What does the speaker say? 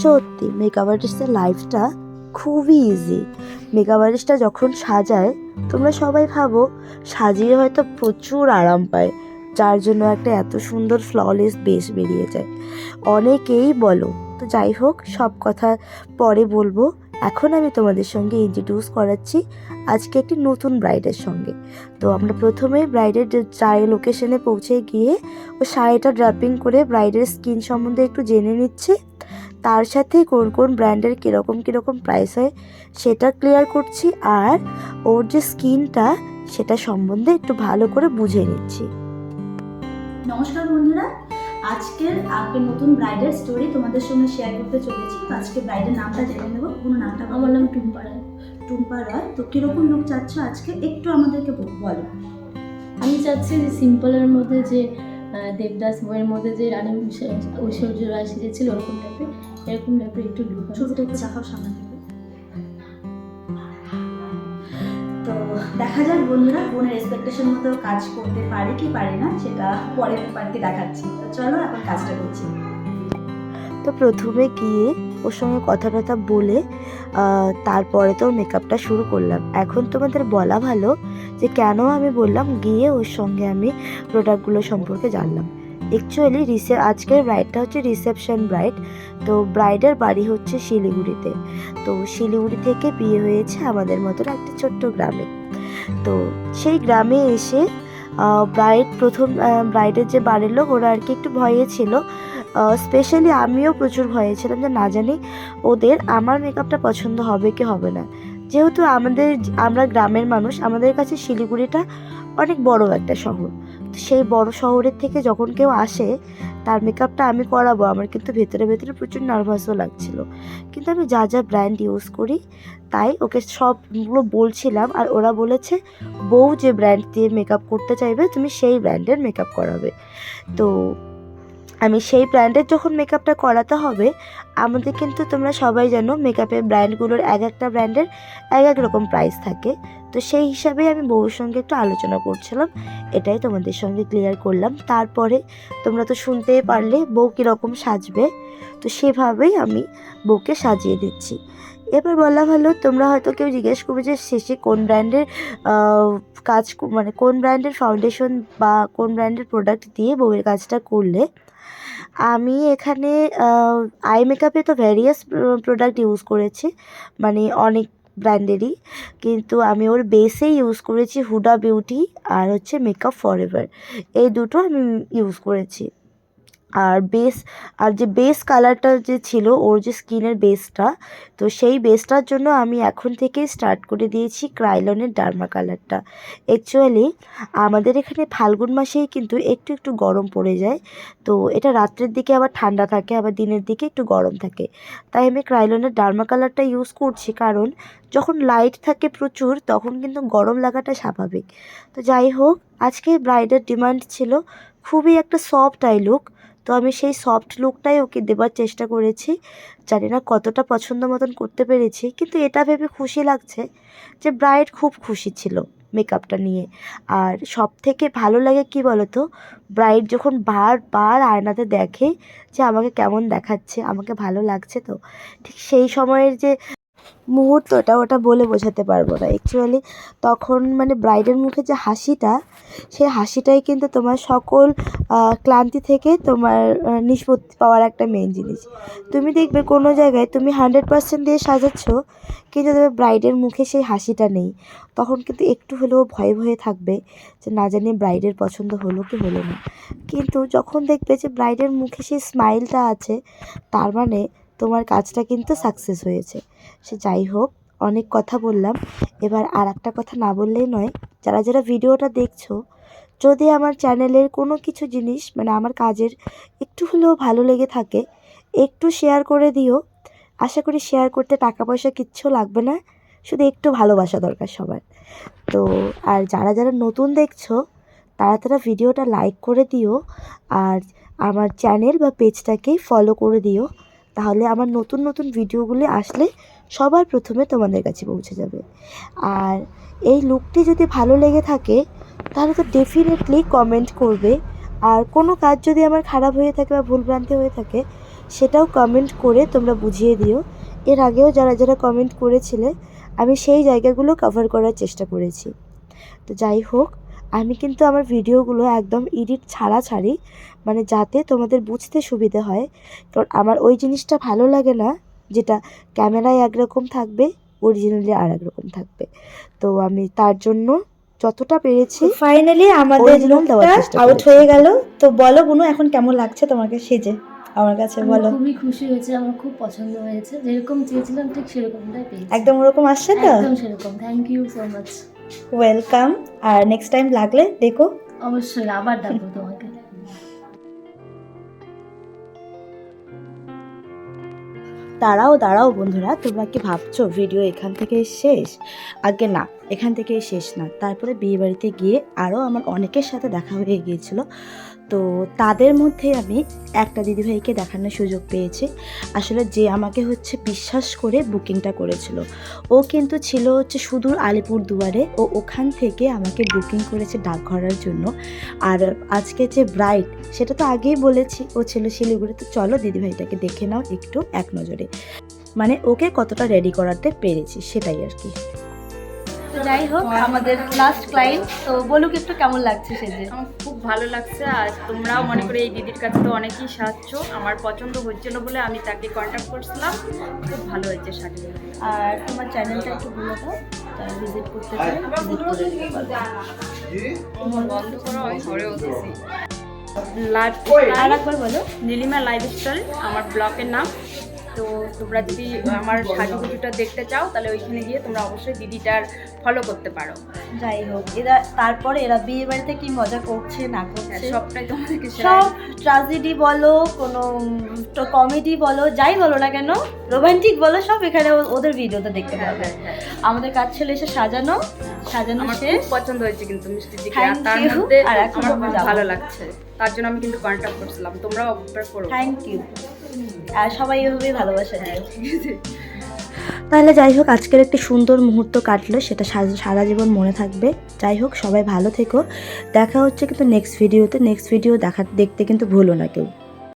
সত্যি মেকআপ আর্টিস্টের লাইফটা খুবই ইজি মেকআপ আর্টিস্টটা যখন সাজায়, তোমরা সবাই ভাবো, সাজিয়ে হয়তো প্রচুর আরাম পায়, যার জন্য একটা এত সুন্দর ফ্ললেস বেস বেরিয়ে যায়। অনেকেই বলো, তো যাই হোক, সব কথা পরে বলব। এখন আমি তোমাদের সঙ্গে ইন্ট্রোডিউস করাচ্ছি আজকে একটি নতুন ব্রাইডের সঙ্গে। তো আমরা প্রথমে ব্রাইডের চায় লোকেশনে পৌঁছে গিয়ে, ও শাড়িটা ড্রাপিং করে ব্রাইডের স্কিন সম্বন্ধে একটু জেনে নিচ্ছি। তার সাথে কোন কোন ব্র্যান্ডের কীরকম কীরকম প্রাইস হয় সেটা ক্লিয়ার করছি আর ওর যে স্কিনটা সেটা সম্বন্ধে একটু ভালো করে বুঝে নিচ্ছি। নমস্কার বন্ধুরা আজকের আজকের নতুন ব্রাইডের স্টোরি তোমাদের সঙ্গে শেয়ার করতে চলেছি। তো আজকে ব্রাইডের নামটা জেনে নেব কোনো নামটা আমার নাম টুম্পা রায়। টুম্পা রয় তো কীরকম লোক চাচ্ছ আজকে? একটু আমাদেরকে বলো। আমি চাচ্ছি যে সিম্পলের মধ্যে যে দেবদাস বইয়ের মধ্যে যে রানী ঐশ- ঐশ্বর্য রায় সেজেছিল ওরকম টাইপের এরকম টাইপের একটু লুক ছবিটা একটু দেখাও সামনে থেকে। তো দেখা যাক বন্ধুরা বোনের এক্সপেকটেশন মতো কাজ করতে পারে কি পারে না সেটা পরের পার্টি দেখাচ্ছি। তো চলো এখন কাজটা করছি। তো প্রথমে গিয়ে ওর সঙ্গে কথা টথা বলে তারপরে তো মেকআপটা শুরু করলাম। এখন তোমাদের বলা ভালো যে কেন আমি বললাম, গিয়ে ওর সঙ্গে আমি প্রোডাক্টগুলো সম্পর্কে জানলাম। অ্যাকচুয়ালি রিসে আজকের ব্রাইডটা হচ্ছে রিসেপশন ব্রাইড তো ব্রাইডের বাড়ি হচ্ছে শিলিগুড়িতে। তো শিলিগুড়ি থেকে বিয়ে হয়েছে আমাদের মতন একটা ছোট্ট গ্রামে। তো সেই গ্রামে এসে ব্রাইড প্রথম ব্রাইডের যে বাড়ির লোক, ওরা আর কি একটু ভয়ে ছিল। স্পেশালি আমিও প্রচুর ভয়ে ছিলাম যে না জানি ওদের আমার মেকআপটা পছন্দ হবে কি হবে না। যেহেতু আমাদের, আমরা গ্রামের মানুষ, আমাদের কাছে শিলিগুড়িটা অনেক বড় একটা শহর। তো সেই বড় শহরের থেকে যখন কেউ আসে, তার মেকআপটা আমি করাবো আমার কিন্তু ভেতরে ভেতরে প্রচুর নার্ভাসও লাগছিল। কিন্তু আমি যা যা ব্র্যান্ড ইউজ করি, তাই ওকে সবগুলো বলছিলাম আর ওরা বলেছে, বউ যে ব্র্যান্ড দিয়ে মেকআপ করতে চাইবে, তুমি সেই ব্র্যান্ডের মেকআপ করাবে। তো আমি সেই ব্র্যান্ডের যখন মেকআপটা করাতে হবে, আমাদের কিন্তু তোমরা সবাই জানো মেকআপের ব্র্যান্ডগুলোর এক একটা ব্র্যান্ডের এক এক রকম প্রাইস থাকে। তো সেই হিসাবে আমি বউর সঙ্গে একটু আলোচনা করছিলাম, এটাই তোমাদের সঙ্গে ক্লিয়ার করলাম। তারপরে তোমরা তো শুনতেই পারলে বউ কীরকম সাজবে, তো সেভাবেই আমি বউকে সাজিয়ে দিচ্ছি। এবার বলা ভালো তোমরা হয়তো কেউ জিজ্ঞেস করবে যে শেষে কোন ব্র্যান্ডের কাজ মানে কোন ব্র্যান্ডের ফাউন্ডেশন বা কোন ব্র্যান্ডের প্রোডাক্ট দিয়ে বউয়ের কাজটা করলে আমি এখানে আই মেকআপে তো ভ্যারিয়াস প্রোডাক্ট ইউজ করেছি মানে অনেক ব্র্যান্ডেরই কিন্তু আমি ওর বেসেই ইউজ করেছি হুডা বিউটি আর হচ্ছে মেকআপ ফরএভার এই দুটো আমি ইউজ করেছি। আর বেস আর যে বেস কালারটা যে ছিল, ওর যে স্কিনের বেসটা তো সেই বেসটার জন্য আমি এখন থেকেই স্টার্ট করে দিয়েছি ক্রাইলনের ডার্মা কালারটা অ্যাকচুয়ালি আমাদের এখানে ফাল্গুন মাসেই কিন্তু একটু একটু গরম পড়ে যায়, তো এটা রাত্রের দিকে আবার ঠান্ডা থাকে, আবার দিনের দিকে একটু গরম থাকে। তাই আমি ক্রাইলনের ডার্মা কালারটা ইউজ করছি কারণ যখন লাইট থাকে প্রচুর, তখন কিন্তু গরম লাগাটা স্বাভাবিক। তো যাই হোক, আজকে ব্রাইডের ডিমান্ড ছিল খুবই একটা সফট আই লুক তো আমি সেই সফট লুকটাই ওকে দেবার চেষ্টা করেছি। জানি না কতটা পছন্দ মতন করতে পেরেছি, কিন্তু এটা ভেবে খুশি লাগছে যে ব্রাইড খুব খুশি ছিল মেকআপটা নিয়ে। আর সব থেকে ভালো লাগে কি বলতো ব্রাইড যখন বারবার আয়নাতে দেখে যে আমাকে কেমন দেখাচ্ছে, আমাকে ভালো লাগছে তো, ঠিক সেই সময়ের যে মুহূর্তটা ওটা বলে বোঝাতে পারব না। অ্যাকচুয়ালি তখন মানে ব্রাইডের মুখে যে হাসিটা, সেই হাসিটাই কিন্তু তোমার সকল ক্লান্তি থেকে তোমার নিষ্পত্তি পাওয়ার একটা মেন জিনিস। তুমি দেখবে কোনো জায়গায় তুমি হান্ড্রেড পার্সেন্ট দিয়ে সাজাচ্ছ, কিন্তু তবে ব্রাইডের মুখে সেই হাসিটা নেই। তখন কিন্তু একটু হলেও ভয়ে ভয়ে থাকবে যে না জানি ব্রাইডের পছন্দ হলো কি হলো না। কিন্তু যখন দেখবে যে ব্রাইডের মুখে সেই স্মাইলটা আছে, তার মানে তোমার কাজটা কিন্তু সাকসেস হয়েছে। সে যাই হোক, অনেক কথা বললাম। এবার আর একটা কথা না বললেই নয়, যারা যারা ভিডিওটা দেখছ, যদি আমার চ্যানেলের কোনো কিছু জিনিস মানে আমার কাজের একটু হলেও ভালো লেগে থাকে, একটু শেয়ার করে দিও। আশা করি শেয়ার করতে টাকা পয়সা কিচ্ছু লাগবে না, শুধু একটু ভালোবাসা দরকার সবার। তো, আর যারা যারা নতুন দেখছ, তারা তারা ভিডিওটা লাইক করে দিও, আর আমার চ্যানেল বা পেজটাকে ফলো করে দিও। তাহলে আমার নতুন নতুন ভিডিওগুলি আসলে সবার প্রথমে তোমাদের কাছে পৌঁছে যাবে। আর এই লুকটি যদি ভালো লেগে থাকে, তাহলে তো ডেফিনেটলি কমেন্ট করবে। আর কোনো কাজ যদি আমার খারাপ হয়ে থাকে বা ভুলভ্রান্তি হয়ে থাকে, সেটাও কমেন্ট করে তোমরা বুঝিয়ে দিও। এর আগেও যারা যারা কমেন্ট করেছিলে, আমি সেই জায়গাগুলো কভার করার চেষ্টা করেছি। তো যাই হোক আমি কিন্তু আমার ভিডিওগুলো একদম এডিট ছাড়া ছাড়ি মানে যাতে তোমাদের বুঝতে সুবিধে হয়। কারণ আমার ওই জিনিসটা ভালো লাগে না যেটা ক্যামেরায় একরকম থাকবে অরিজিনালি আর একরকম থাকবে। তো আমি তার জন্য যতটা পেরেছি ফাইনালি আমাদের লুকটা আউট হয়ে গেল। তো বলো বুনু এখন কেমন লাগছে তোমাকে সেজে? আমার কাছে বলো। খুবই খুশি হয়েছে আমার খুব পছন্দ হয়েছে। যেরকম চেয়েছিলাম ঠিক সেরকমটাই পেয়েছি। একদম ওরকম আসছে তো? একদম সেরকম। Thank you so much welcome R next time লাগলে দেখো। অবশ্যই আবার ডাকবো তোমাকে। দাঁড়াও দাঁড়াও বন্ধুরা তোমরা কি ভাবছ ভিডিও এখান থেকে শেষ? আগে না এখান থেকে শেষ না। তারপরে বিয়েবাড়িতে গিয়ে আরও আমার অনেকের সাথে দেখা হয়ে গিয়েছিল। তো তাদের মধ্যে আমি একটা দিদিভাইকে দেখানোর সুযোগ পেয়েছি। আসলে যে আমাকে হচ্ছে বিশ্বাস করে বুকিংটা করেছিল। ও কিন্তু ছিল হচ্ছে সুদূর আলিপুর দুয়ারে। ও ওখান থেকে আমাকে বুকিং করেছে ডাকঘরার জন্য। আর আজকে যে ব্রাইড সেটা তো আগেই বলেছি, ও ছিল শিলিগুড়ি তো চলো দিদিভাইটাকে দেখে নাও একটু এক নজরে। মানে ওকে কতটা রেডি করাতে পেরেছি, সেটাই আর কি। তো যাই হোক আমাদের লাস্ট ক্লায়েন্ট তো বলুক একটু কেমন লাগছে সেজে? আমার খুব ভালো লাগছে আর তোমরাও মনে করে এই দিদির কাছে তো অনেকেই সাজছ আমার পছন্দ হচ্ছিল বলে আমি তাকে কন্ট্যাক্ট করছিলাম খুব ভালো হয়েছে শাড়ি। আর তোমার চ্যানেলটা একটু বলে দাও ভিজিট করতে বন্ধ করো আমি ঘরে বলতেছি লাইভ আর একবার বলো। নীলিমা লাইফস্টাইল আমার ব্লগের নাম। তো তোমরা যদি আমার সাজুগুজুটা দেখতে চাও তাহলে ওইখানে গিয়ে তোমরা অবশ্যই দিদিটার ফলো করতে পারো। যাই হোক এরা তারপরে এরা বিয়ে বাড়িতে কি মজা করছে না হ্যাঁ, করছে? সবটাই তোমাদেরকে সব ট্রাজেডি বলো কোনো কমেডি বলো যাই বলো না কেন রোমান্টিক বলো সব এখানে ওদের ভিডিওতে দেখতে হ্যাঁ, পাবে। হ্যাঁ। আমাদের কাজ ছিল এসে সাজানো সাজানো শেষ। পছন্দ হয়েছে কিন্তু মিষ্টি দিকে আর তার মধ্যে আর এখন ভালো লাগছে। তার জন্য আমি কিন্তু কন্ট্যাক্ট করছিলাম। তোমরাও অপেক্ষা করো। থ্যাংক ইউ আর সবাই এভাবেই তাহলে যাই হোক, আজকের একটি সুন্দর মুহূর্ত কাটলো, সেটা সারা জীবন মনে থাকবে। যাই হোক, সবাই ভালো থেকো। দেখা হচ্ছে কিন্তু নেক্সট ভিডিওতে নেক্সট ভিডিও দেখা, দেখতে কিন্তু ভুলো না কেউ।